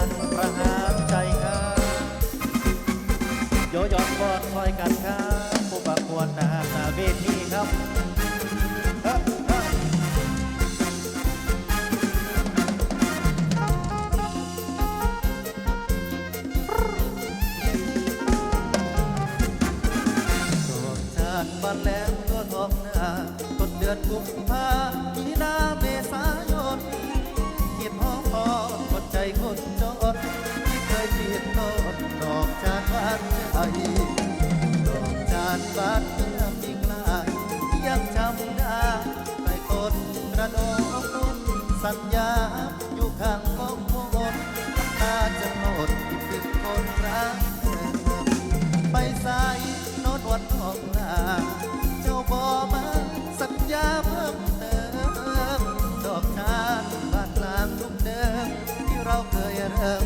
านประหารใจครับโยยอนบอดคอยกันครับผู้ประกวดหนาหน้าเวทีครับเฮ้อเฮ้อดอกจานบานแล้วก็ทองหน้าต้นเดือนกุมภามีนาเม สัญญาอยู่ข้างกองโมนน้ำตาจะหมดที่เป็นคนรักเธอไปส่โน้ตวันทองลาเจ้าบอมาสัญญาเพิ่มเติมดอกทานบ้านกลางทุกเดิม ที่เราเคยเริ่ม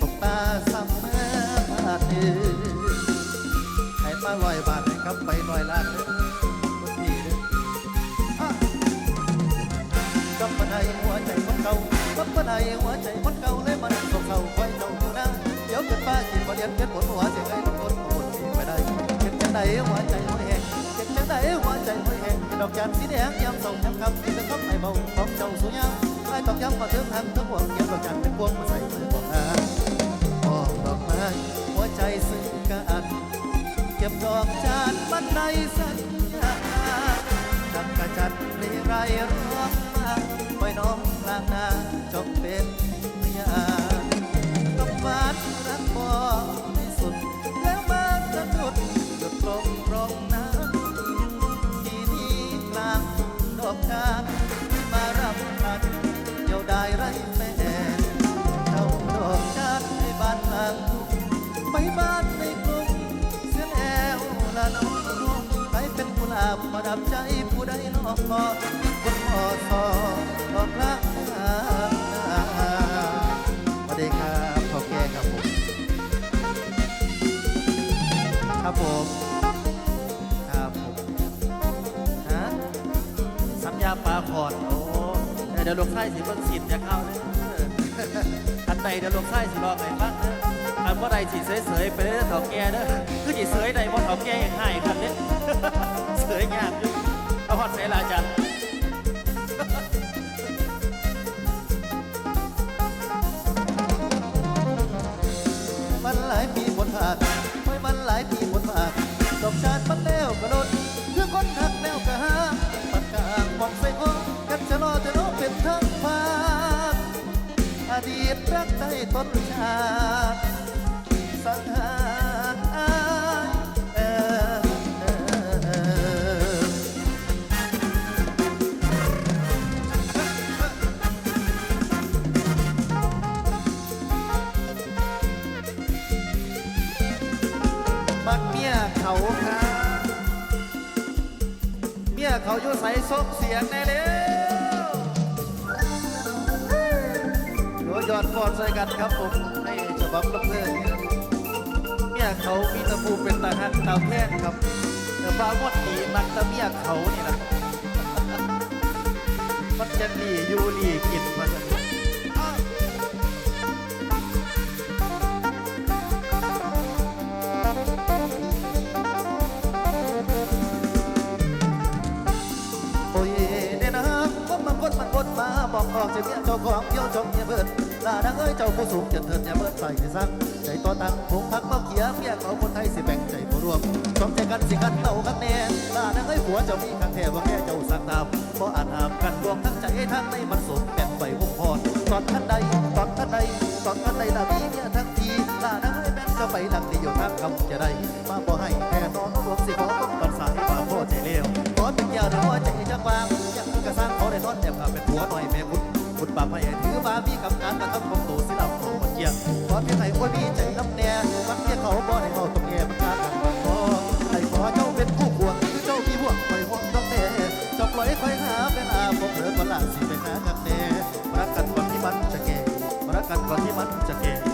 สบตาซ้ำเมื่อบาทดื้อให้มาลอยบาทให้กับไปลอยลานเด้อ กับปนายหัวใจคนเก่าเลยมันสกเศร้าไว้เจ้าอยู่นะเดี๋ยวเกิดฟ้าจิตบ่เรียนเกิดผลหัวเสียงไอ้ลงต้นโอนที่ไปได้เก็บจังใดหัวใจหัวแหงเก็บจังใดหัวใจหัวแหงดอกจานสีแดงยามส่งยามคำที่เป็นคำไอ้เบาของเจ้าสูงยาไอ้ตองย้ำมาถึงทางทั้งหวงเก็บดอกจานเป็นพวงมาใส่มือบอกอามองดอกไม้หัวใจซึ้งกันเก็บดอกจานมันในสัญญาจักกระจัดเรไรร้อง ปล่อยน้องกลางนาจบเป็นพยานกับหวานรักบ่ที่สุด แล้วมาสะดุดจุดตรงตรงนั้นที่นี่กลางดอกจานมารับพันเดียวได้ไรแม่เจ้าดอกจานให้บ้านหลังไปบ้านในกรุงเสียแล้วละน้องใครเป็นกุหลาบประดับใจผู้ใดนอกกอนพอ สอดอกรักสวัสดีครับพ่อแก่ครับผม ครับผม ครับผมฮะสัญญาปลาขอดโอ้เดี๋ยวลูกไส้สิเบิ่งสินจะเข้าเลยอันใดเดี๋ยวลูกไส้สิรอไงบ้างอันว่าใดสิเสยๆไปเด้อเถาแก่เด้อคือสิเสยใดบ่เถาแก่ ชาติมันแล้วกระโดดคือคนหักแล้วกะหาปากกางมองใส่ห้องกันจะรอจะรอเป็นทั้งฟ้าอดีตรักใต้ต้นชาติ เมียเขาครับเมียเขาอยู่ใส่ซกเสียงแน่เร็วโยยอดฟอดใส่กันครับผมในฉบับลำเพลินเมียเขามีตะปูเป็นตาหักตาแพงครับแต่ฟ้ามดดีมักตะเมียเขานี่นะมันจะหลีอยู่หลีกินมาสัน คนมาบอกออกจะเมียเจ้าของเดียวจงอย่าเบิดลาดังเอ้ยเจ้าผู้สูงเจริญอย่าเบิดใส่สั่งใจต่อตังผมพักเมาเขียเมียเขาคนไทยสิแบ่งใจผู้รวมสมใจกันสิกันเต่ากันแน่ลาดังเอ้ยผัวเจ้ามีข้างแท้ว่าแค่เจ้าสั่งตามเพราะอาจหามกันรวมทั้งใจทั้งในมันสมแบ่งใบวงพรตอนท่านใดตอนท่านใดตอนท่านใดลามีเมียทั้งทีลาดังเอ้ยแม่นจะไปดังที่อยู่ทางคำจะได้มาบ่ให้แค่นอนรวมสิขอต้องตัดสายมาพ่อใจเลี้ยวขอเป็นเกี่ยวหรือว่าใจจังวางยังกระสร้าง ได้นอนแอบกับเป็นผัวหน่อยแม่บุญบุญบาปให้ถือมามีกำนันกระทำของตัวสิลำของมันเกี่ยงขอเพียงให้คนมีใจน้ำแน่มันเพียงเขาบ่ได้เขาตรงแง่มันขากันขอให้ขอเจ้าเป็นผู้ควงคือเจ้ามีห่วงคอยห่วงต้องแน่จ้าปล่อยคอยหาเป็นอาผมเหลือคนละสิไปหากันแน่รักกันก่อนที่มันจะแก่รักกันก่อนที่มันจะแก่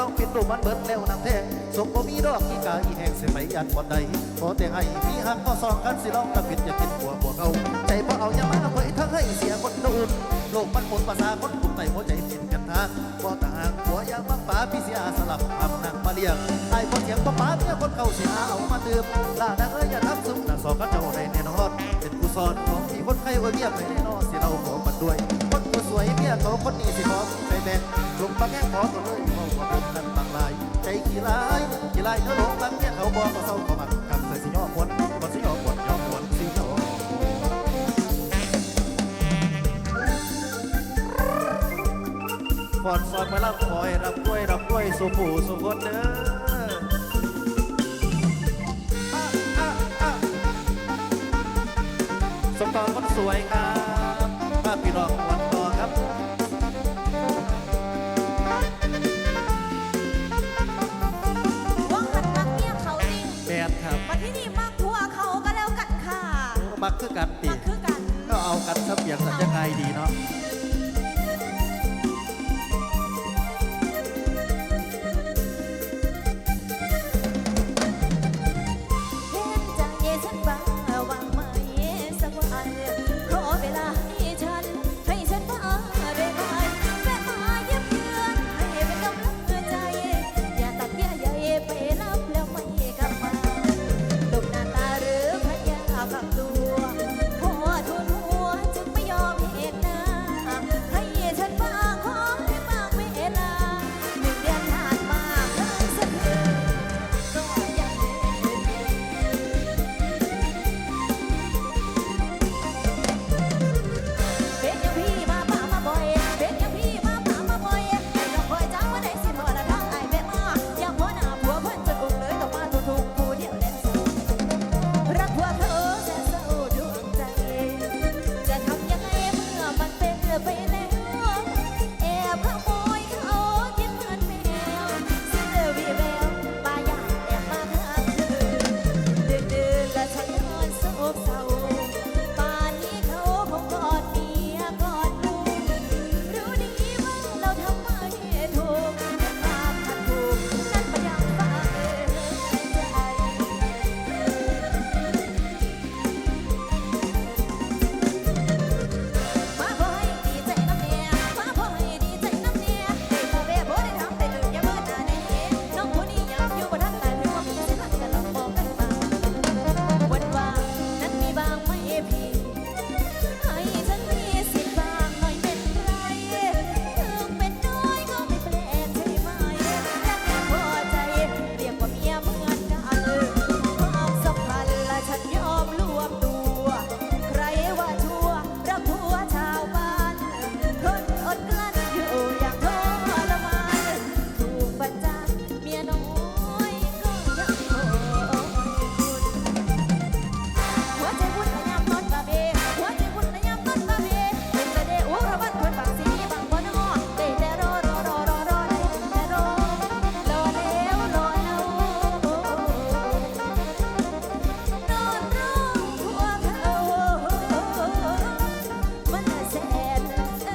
ลองปิดรูมันเบิดแล้วนางแท้สมบ่มีดอกอีกาอีแห้งสิไปยันบ่ใดขอแต่ให้มีหักก็สองกันสิลองตะผิดอย่าคิดหัวบวเอาใจบ่เอาอย่ามาเผยทั้งให้เสียคนดูนโลกมันหมดภาษาคนกลุ่มในหัวใจสิ้นกันทางบ่ต่างหัวอย่างมังป๋าพี่เสียสลับทำนางมาเลี้ยงไอ้คนเถียงบ่ป๋าเมียคนเก่าสิหาเอามาดื่มลาดังเอ้ยอย่าทับซุ่มน่ะสองกันเจ้าได้แน่นอนเป็นกุศลของที่คนไข้ว่าเมียไปแน่นอนสิเราขอมันด้วย คนผู้สวยเมียเขาคนนี้สิขอใจแบ่งลุงบางแง่ขอก็เลยมองว่าเป็นกันบางลาย ใจขี้ลายขี้ลายเนื้อหลงบางแง่เขาบอกว่าเศร้าเขามันกันใส่สิยอควนคนสิยอควนยอควนสิย่อฟอนซอยมารับคอยรับกล้วยรับกล้วยสุผู้สุคนเด้อสมตอนคนสวยครับป้าพี่น้อง มักคือกันติมักคือกัน ก็เอากันสับเปียงสัญญาไงดีเนาะเ